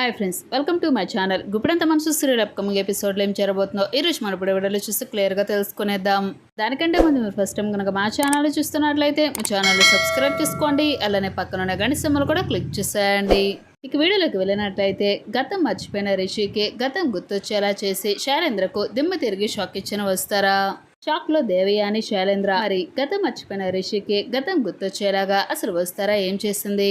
Hi friends welcome to my channel. Guppedantha Manasu serial upcoming ఎపిసోడ్లో ఏం జరగబోతుందో ఈ రోజు మన ఇప్పుడు వీడియోలో చూసి క్లియర్గా తెలుసుకునేద్దాం. దానికంటే ముందు మీరు ఫస్ట్ టైం కనుక మా ఛానల్ చూస్తున్నట్లయితే మా ఛానల్ని సబ్స్క్రైబ్ చేసుకోండి అలానే పక్కన ఉన్న గణిత సింబల్ కూడా క్లిక్ చేసేయండి. ఇక వీడియోలోకి వెళ్ళినట్లయితే గతం మర్చిపోయిన రిషికి గతం గుర్తొచ్చేలా చేసి శైలేంద్రకు దిమ్మ తిరిగి షాక్ ఇచ్చిన వస్తారా? షాక్లో దేవయాని శైలేంద్ర మరి గతం మర్చిపోయిన రిషికి గతం గుర్తొచ్చేలాగా అసలు వస్తారా ఏం చేసింది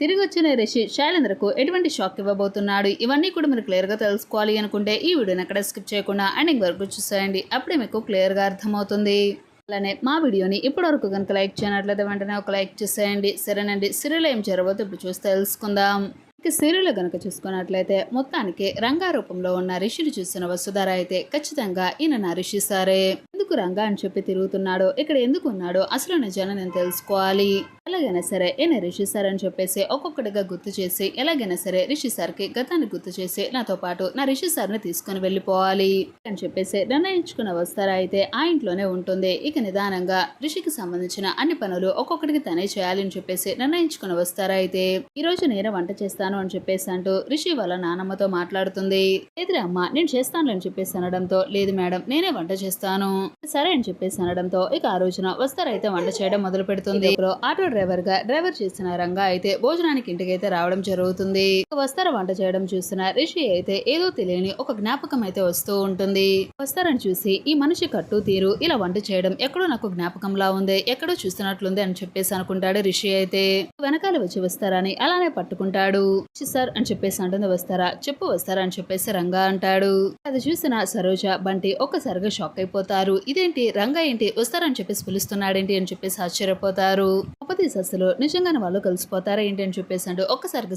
తిరిగి వచ్చిన రిషి శైలేంద్రకు ఎటువంటి షాక్ ఇవ్వబోతున్నాడు? ఇవన్నీ కూడా మీరు క్లియర్గా తెలుసుకోవాలి అనుకుంటే ఈ వీడియోని అక్కడ స్కిప్ చేయకుండా ఎండింగ్ వరకు చూసేయండి. అప్పుడే మీకు క్లియర్గా అర్థమవుతుంది. అలానే మా వీడియోని ఇప్పటివరకు కనుక లైక్ చేయనట్లయితే వెంటనే ఒక లైక్ చేసేయండి. సరేనండి. సీరియల్ ఏం జరగబోతే ఇప్పుడు చూసి తెలుసుకుందాం. ఇక సీరియల్ గనక చూసుకున్నట్లయితే మొత్తానికి రంగా రూపంలో ఉన్న రిషిని చూసిన వసుధార అయితే ఖచ్చితంగా ఈయన నా రిషి సారే. ఎందుకు రంగా అని చెప్పి తిరుగుతున్నాడో ఇక్కడ ఎందుకు ఉన్నాడో అసలు నిజాన్ని నేను తెలుసుకోవాలి. ఎలాగైనా సరే ఈయన రిషి సార్ అని చెప్పేసి ఒక్కొక్కటిగా గుర్తు చేసి ఎలాగైనా సరే రిషి సార్కి గతాన్ని గుర్తు చేసి నాతో పాటు నా రిషి సార్ని తీసుకుని వెళ్ళిపోవాలి అని చెప్పేసి నిర్ణయించుకున్న వస్తారా అయితే ఆ ఇంట్లోనే ఉంటుంది. ఇక నిదానంగా రిషికి సంబంధించిన అన్ని పనులు ఒక్కొక్కటికి తనే చేయాలి అని చెప్పేసి నిర్ణయించుకున్న వస్తారా అయితే ఈ రోజు నేను వంట చేస్తాను అని చెప్పేసి అంటూ రిషి వాళ్ళ నానమ్మతో మాట్లాడుతుంది. ఎదురే అమ్మ నేను చేస్తాను అని చెప్పేసి అనడంతో లేదు మేడం నేనే వంట చేస్తాను సరే అని చెప్పేసి అనడంతో ఇక ఆ రోజున వస్తారా అయితే వంట చేయడం మొదలు పెడుతుంది ఆటో డ్రైవర్ గా డ్రైవర్ చేసిన రంగా అయితే భోజనానికి ఇంటికైతే రావడం జరుగుతుంది. ఇక వంట చేయడం చూసిన రిషి అయితే ఏదో తెలియని ఒక జ్ఞాపకం అయితే వస్తూ ఉంటుంది. వస్తారని చూసి ఈ మనిషి కట్టు తీరు ఇలా వంట చేయడం ఎక్కడో నాకు జ్ఞాపకంలా ఉంది. ఎక్కడో చూస్తున్నట్లుంది అని చెప్పేసి అనుకుంటాడు రిషి అయితే. వెనకాల వచ్చి వస్తారని అలానే పట్టుకుంటాడు. సార్ అని చెప్పేసి అంటుంది వస్తారా? చెప్పు వస్తారా అని చెప్పేసి రంగా అంటాడు. అది చూసిన సరోజ బంటి ఒక్కసారిగా షాక్ అయిపోతారు. ఇదేంటి? రంగా ఏంటి? వస్తారని చెప్పేసి పిలుస్తున్నాడేంటి? అని చెప్పేసి ఆశ్చర్యపోతారు. అప్పటి అసలు నిజంగానే వాళ్ళు కలిసిపోతారా ఏంటి అని చెప్పేసి అంటూ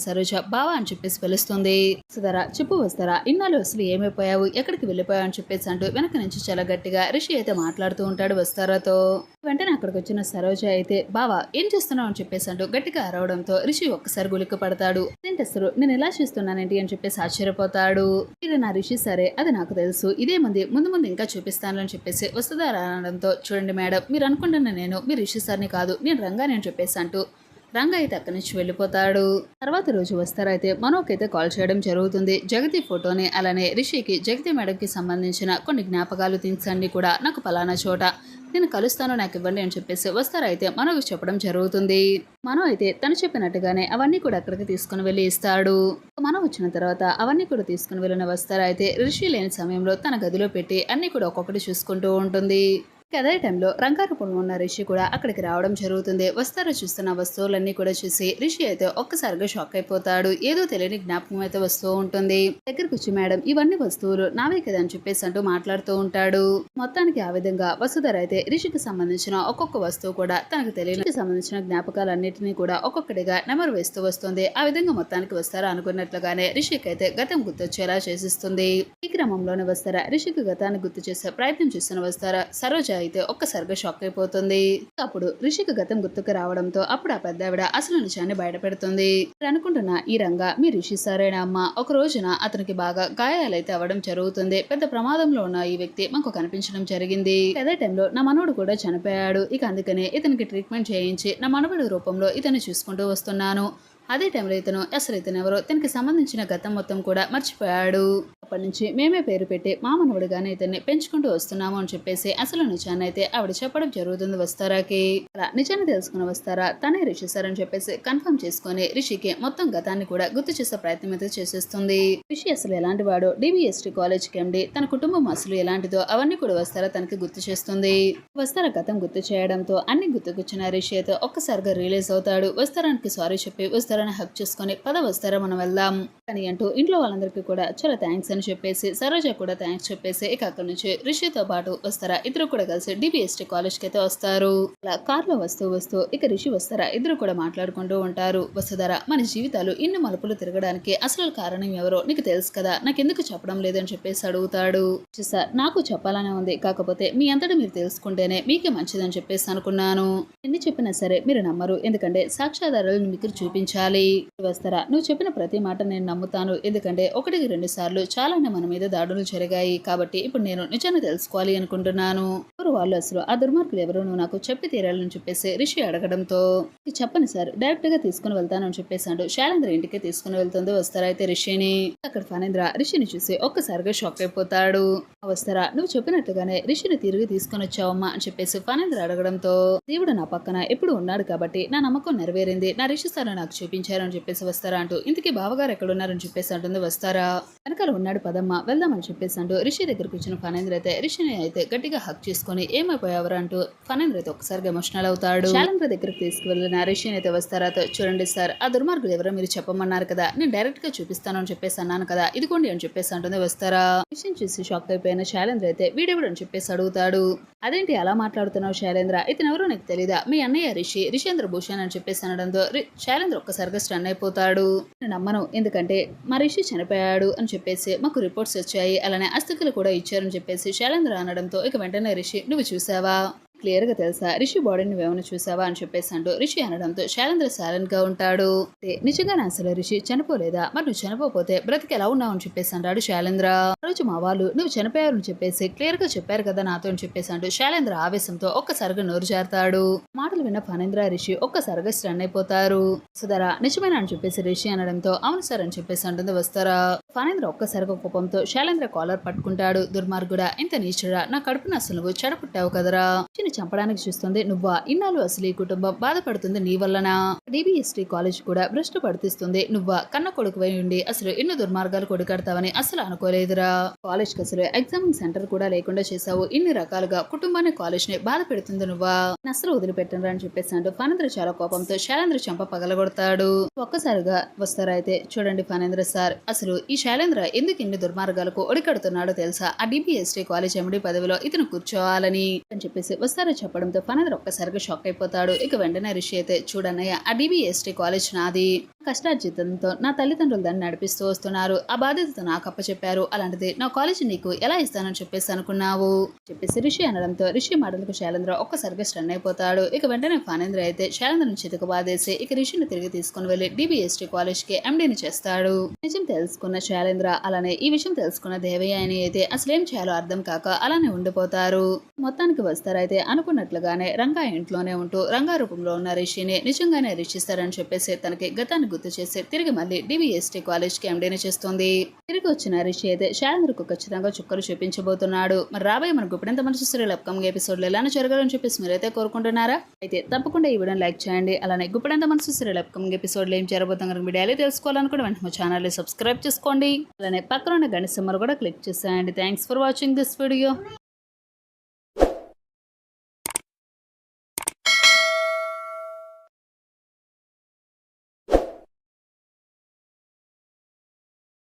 సరోజ బావా అని చెప్పేసి పిలుస్తుంది. సుధరా చెప్పు వస్తారా ఇన్నాళ్ళు అసలు ఏమైపోయావు? ఎక్కడికి వెళ్ళిపోయావు అని చెప్పేసి అంటూ వెనక నుంచి చాలా గట్టిగా రిషి అయితే మాట్లాడుతూ ఉంటాడు వస్తారాతో. వెంటనే అక్కడికి వచ్చిన సరోజ అయితే బావా ఏం చేస్తున్నావు అని చెప్పేసి అంటూ గట్టిగా అరవడంతో రిషి ఒక్కసారి గులిక్కు పడతాడు. ఏంటి అసలు? నేను ఎలా చేస్తున్నానేంటి అని చెప్పేసి ఆశ్చర్యపోతాడు. ఇది నా రిషి సరే అది నాకు తెలుసు. ఇదే మంది ముందు ముందు ఇంకా చూపిస్తాను అని చెప్పేసి వస్తుందా అనడంతో చూడండి మేడం మీరు అనుకుంటున్న నేను మీ రిషి సార్ని కాదు నేను రంగాని అని చెప్పేసి అంటూ రంగా అయితే అక్కడి నుంచి వెళ్ళిపోతాడు. తర్వాత రోజు వస్తారైతే మనోకైతే కాల్ చేయడం జరుగుతుంది. జగతి ఫోటోని అలానే రిషికి జగతి మేడంకి సంబంధించిన కొన్ని జ్ఞాపకాలు తీర్చండి కూడా నాకు పలానా చోట. నేను కలుస్తాను నాకు ఇవ్వండి అని చెప్పేసి వస్తారైతే మనోకి చెప్పడం జరుగుతుంది. మనో అయితే తను చెప్పినట్టుగానే అవన్నీ కూడా అక్కడికి తీసుకుని వెళ్ళి ఇస్తాడు. మనం వచ్చిన తర్వాత అవన్నీ కూడా తీసుకుని వెళ్ళిన వస్తారైతే రిషి లేని సమయంలో తన గదిలో పెట్టి అన్ని కూడా ఒక్కొక్కటి చూసుకుంటూ ఉంటుంది. అదే టైంలో రంగారూపంలో ఉన్న రిషి కూడా అక్కడికి రావడం జరుగుతుంది. వస్తారో చూస్తున్న వస్తువులన్నీ కూడా చూసి రిషి అయితే ఒక్కసారిగా షాక్ అయిపోతాడు. ఏదో తెలియని జ్ఞాపకం అయితే వస్తూ ఉంటుంది. దగ్గరకు వచ్చి మేడం ఇవన్నీ వస్తువులు నావే కదా అని చెప్పేసి అంటూ మాట్లాడుతూ ఉంటాడు. మొత్తానికి ఆ విధంగా వసుధర అయితే రిషికి సంబంధించిన ఒక్కొక్క వస్తువు కూడా తనకు తెలియని సంబంధించిన జ్ఞాపకాలన్నింటినీ కూడా ఒక్కొక్కటిగా నెమరు వేస్తూ వస్తుంది. ఆ విధంగా మొత్తానికి వస్తారా అనుకున్నట్లుగానే రిషికి అయితే గతం గుర్తొచ్చేలా చేసిస్తుంది. ఇక క్రమంలోనే వస్తారా? రిషికి గతాన్ని గుర్తు చేసే ప్రయత్నం చేస్తున్న వస్తారా? సరోజ అయితే ఒక్కసారిగా షాక్ అయిపోతుంది. అప్పుడు రిషికి గతం గుర్తుకు రావడంతో అప్పుడు ఆ పెద్ద ఆవిడ అసలు నిజాన్ని బయటపెడుతుంది. మీరు అనుకుంటున్న ఈ రంగా మీ రిషి సరేనా అమ్మ? ఒక రోజున అతనికి బాగా గాయాలైతే అవ్వడం జరుగుతుంది. పెద్ద ప్రమాదంలో ఉన్న ఈ వ్యక్తి మాకు కనిపించడం జరిగింది. అదే టైంలో నా మనవడు కూడా చనిపోయాడు. ఇక అందుకనే ఇతనికి ట్రీట్మెంట్ చేయించి నా మనవడి రూపంలో ఇతన్ని చూసుకుంటూ వస్తున్నాను. అదే టైంలో ఇతను అసలు ఇతను ఎవరో తనకి సంబంధించిన గతం మొత్తం కూడా మర్చిపోయాడు. అప్పటి నుంచి మేమే పేరు పెట్టి మా మనవడిగానే ఇతన్ని పెంచుకుంటూ వస్తున్నాము అని చెప్పేసి అసలు నిజాన్ని అయితే ఆవిడ చెప్పడం జరుగుతుంది వస్తారాకి. అలా నిజాన్ని తెలుసుకుని వస్తారా? తనే రిషి సార్ అని చెప్పేసి కన్ఫర్మ్ చేసుకొని రిషికి మొత్తం గతాన్ని కూడా గుర్తు చేసే ప్రయత్నం అయితే చేసేస్తుంది. రిషి అసలు ఎలాంటి వాడో? డివిఎస్టీ కాలేజ్ కెండి తన కుటుంబం అసలు ఎలాంటిదో అవన్నీ కూడా వస్తారా తనకి గుర్తు చేస్తుంది. వస్తారా గతం గుర్తు చేయడంతో అన్ని గుర్తుకొచ్చిన రిషి అయితే ఒక్కసారిగా రిలీజ్ అవుతాడు. వస్తారానికి సారీ చెప్పి వస్తారని హక్ చేసుకొని పద వస్తారా మనం వెళ్దాం అని అంటూ ఇంట్లో వాళ్ళందరికీ కూడా చాలా థ్యాంక్స్ అని చెప్పేసి సరోజ కూడా థ్యాంక్స్ చెప్పేసి ఇక అక్కడి నుంచి రిషితో పాటు వస్తారా? ఇద్దరు కూడా కలిసి డిబిఎస్టీ కాలేజ్కి అయితే వస్తారు. అలా కార్లో వస్తూ వస్తూ ఇక రిషి వస్తారా? ఇద్దరు కూడా మాట్లాడుకుంటూ ఉంటారు. వస్తుందరా? మన జీవితాలు ఇన్ని మలుపులు తిరగడానికి అసలు కారణం ఎవరో నీకు తెలుసు కదా? నాకెందుకు చెప్పడం లేదని చెప్పేసి అడుగుతాడు. సార్ నాకు చెప్పాలనే ఉంది. కాకపోతే మీ అంతటా మీరు తెలుసుకుంటేనే మీకే మంచిదని చెప్పేసి అనుకున్నాను. ఎన్ని చెప్పినా సరే మీరు నమ్మరు. ఎందుకంటే సాక్ష్యాధారాలను మీకు చూపించాలి. వస్తారా? నువ్వు చెప్పిన ప్రతి మాట నేను నమ్ముతాను. ఎందుకంటే ఒకటికి రెండు సార్లు చాలానే మన మీద దాడులు జరిగాయి కాబట్టి ఇప్పుడు నేను నిజాన్ని తెలుసుకోవాలి అనుకుంటున్నాను. ఎవరు వాళ్ళు అసలు? ఆ దుర్మార్గులు ఎవరు? నాకు చెప్పి తీరాలని చెప్పేసి రిషి అడగడంతో "ఇది చెప్పండి సార్ డైరెక్ట్గా తీసుకుని వెళ్తానని చెప్పేసాడు శాలేంద్ర ఇంటికి తీసుకుని వెళ్తుంది. వస్తారా అయితే రిషిని? అక్కడ ఫణేంద్ర రిషిని చూసి ఒక్కసారిగా షాక్ అయిపోతాడు. వస్తారా? నువ్వు చెప్పినట్టుగానే రిషిని తిరిగి తీసుకొని వచ్చావమ్మా అని చెప్పేసి ఫణేంద్ర అడగడంతో దేవుడు నా పక్కన ఎప్పుడు ఉన్నాడు కాబట్టి నా నమ్మకం నెరవేరింది. నా రిషి సార్ నాకు చూపించారు అని చెప్పేసి వస్తారా అంటూ ఇంతకీ బావగారు ఎక్కడున్నారని చెప్పేసి అంటుంది. వస్తారా? వెనకాల ఉన్నాడు పదమ్మ. వెళ్దామని చెప్పేసి అంటూ రిషి దగ్గరికి వచ్చిన ఫణేంద్ర అయితే రిషిని అయితే గట్టిగా హక్ చేసుకొని ఏమైపోయావరా అంటూ ఫణేంద్ర అయితే ఒకసారిగా ఎమోషనల్ అవుతాడు. శాలేంద్ర దగ్గరికి తీసుకువెళ్ళిన రిషిని అయితే వస్తారా? చూడండి సార్ ఆ దుర్మార్గులు ఎవరో మీరు చెప్పమన్నారు కదా నేను డైరెక్ట్గా చూపిస్తాను అని చెప్పేసి అన్నాను కదా ఇదిగోండి అని చెప్పేసి అంటుంది వస్తారా? విషయం చూసి షాక్ అయిపోయిన శైలేంద్ర అయితే వీడెవడు అని చెప్పేసి అడుగుతాడు. అదేంటి అలా మాట్లాడుతున్నావు శైలేంద్ర? ఇతను ఎవరో నీకు తెలీదా? మీ అన్నయ్య రిషి రిషేంద్ర భూషణ్ అని చెప్పేసి అనడంతో రి- శైలేంద్ర ఒక్కసారిగా స్టన్ అయిపోతాడు. నేను నమ్మను ఎందుకంటే మా రిషి చనిపోయాడు అని చెప్పేసి మాకు రిపోర్ట్స్ వచ్చాయి. అలానే అస్థికలు కూడా ఇచ్చారని చెప్పేసి శైలేంద్ర అనడంతో ఇక వెంటనే రిషి నువ్వు చూసావా? క్లియర్గా తెలుసా? రిషి బాడీని నువ్వేమైనా చూసావా? అని చెప్పేసి అంటూ రిషి అనడంతో శైలేంద్ర సైలెంట్గా ఉంటాడు. నిజంగా నిజంగానే అసలు రిషి చనిపోలేదా? మరి నువ్వు చనిపోతే బ్రతికి ఎలా ఉన్నావు? అని చెప్పేసి అంటాడు శైలేంద్ర. రోజు మా వాళ్ళు నువ్వు చనిపోయావు అని చెప్పేసి క్లియర్గా చెప్పారు కదా నాతో? అని చెప్పేసి అంటూ శైలేంద్ర ఆవేశంతో ఒక్కసారిగా నోరు జారుతాడు. మాటలు విన్న ఫణేంద్ర రిషి ఒక్కసారిగా స్టన్ అయిపోతారు. సుధరా నిజమేనా? అని చెప్పేసి రిషి అనడంతో అవును సార్ అని చెప్పేసి అంటుంది వస్తారా? ఫణేంద్ర ఒక్కసారిగా కోపంతో శైలేంద్ర కాలర్ పట్టుకుంటాడు. దుర్మార్గుడా ఇంత నీచుడా నా కడుపున అసలు నువ్వు చెడపుట్టావు కదరా? చిన్న చంపడానికి చూస్తుంది. నువ్వా ఇన్నాళ్ళు అసలు ఈ కుటుంబం బాధపడుతుంది నీ వల్లనా? డిబిఎస్టీ కాలేజ్ కూడా భ్రష్టు పడుతుంది నువ్వా కన్న కొడుకువై ఉండి అసలు ఎన్నో దుర్మార్గాలు కొడుకడతావని అసలు అనుకోలేదురా. కాలేజ్కి అసలు ఎగ్జామింగ్ సెంటర్ కూడా లేకుండా చేశావు. ఇన్ని రకాలుగా కుటుంబాన్ని కాలేజ్ని బాధ పెడుతుంది నువ్వా? నేను అసలు వదిలిపెట్టనురా అని చెప్పేసి అంటూ ఫనేంద్ర చాలా కోపంతో శైలేంద్ర చెంప పగలగొడతాడు. ఒక్కసారిగా వస్తారైతే చూడండి ఫనేంద్ర సార్. అసలు ఈ శైలేంద్ర ఎందుకు ఇన్ని దుర్మార్గాలకు ఒడికడుతున్నాడో తెలుసా? ఆ డిబిఎస్టీ కాలేజ్ ఎండి పదవిలో ఇతను కూర్చోవాలని అని చెప్పేసి వస్తారా చెప్పడంతో ఫనేంద్ర ఒక్కసారిగా షాక్ అయిపోతాడు. ఇక వెంటనే రిషి అయితే చూడన్నయ్య ఆ డిబిఎస్టీ కాలేజ్ నాది. కష్టార్జితంతో నా తల్లిదండ్రులు దాన్ని నడిపిస్తూ వస్తున్నారు. ఆ బాధ్యత నాకు అప్పచెప్పారు. అలాంటిది నా కాలేజ్ నీకు ఎలా ఇస్తానని చెప్పేసి అనుకున్నావు? చెప్పేసి రిషి అనడంతో రిషి మాటలకు శైలేంద్ర ఒక్కసారిగా స్టన్ అయిపోతాడు. ఇక వెంటనే ఫానేంద్ర అయితే శైలేంద్రను చితక బాధేసి ఇక రిషిని తిరిగి తీసుకుని వెళ్ళి డిబిఎస్టీ కాలేజ్కి ఎండీని చేస్తాడు. నిజం తెలుసుకున్న శైలేంద్ర అలానే ఈ విషయం తెలుసుకున్న దేవయ్య అని అయితే అసలేం చేయాలో అర్థం కాక అలానే ఉండిపోతారు. మొత్తానికి వస్తారైతే అనుకున్నట్లుగానే రంగా ఇంట్లోనే ఉంటూ రంగా రూపంలో ఉన్న రిషిని నిజంగానే రిషిస్తారని చెప్పేసి తనకి గతాన్ని గుర్తు చేసి తిరిగి మళ్ళీ డివిఎస్టీ కాలేజ్కి ఎండీని చేస్తుంది. తిరిగి వచ్చిన రిషి అయితే శాలంద్రకు ఖచ్చితంగా చుక్కలు చూపించబోతున్నాడు. మరి రాబోయే మనకు ఇప్పుడెంత మనసు సీరియల్ అప్కమింగ్ ఎపిసోడ్లు ఎలానో జరగాలని చెప్పేసి మీరైతే కోరుకుంటున్నారా? అయితే తప్పకుండా ఈ వీడియోని లైక్ చేయండి. అలానే గుప్పడంత మనసు సీరియల్ అప్కమింగ్ ఎపిసోడ్లు ఏం జరగబోతుంది కనుక మీ డైలీ తెలుసుకోవాలనుకుంటే వెంటనే మా ఛానల్ని సబ్స్క్రైబ్ చేసుకోండి. అలానే పక్కన ఉన్న గంట కూడా క్లిక్ చేసేయండి. Thanks for watching this video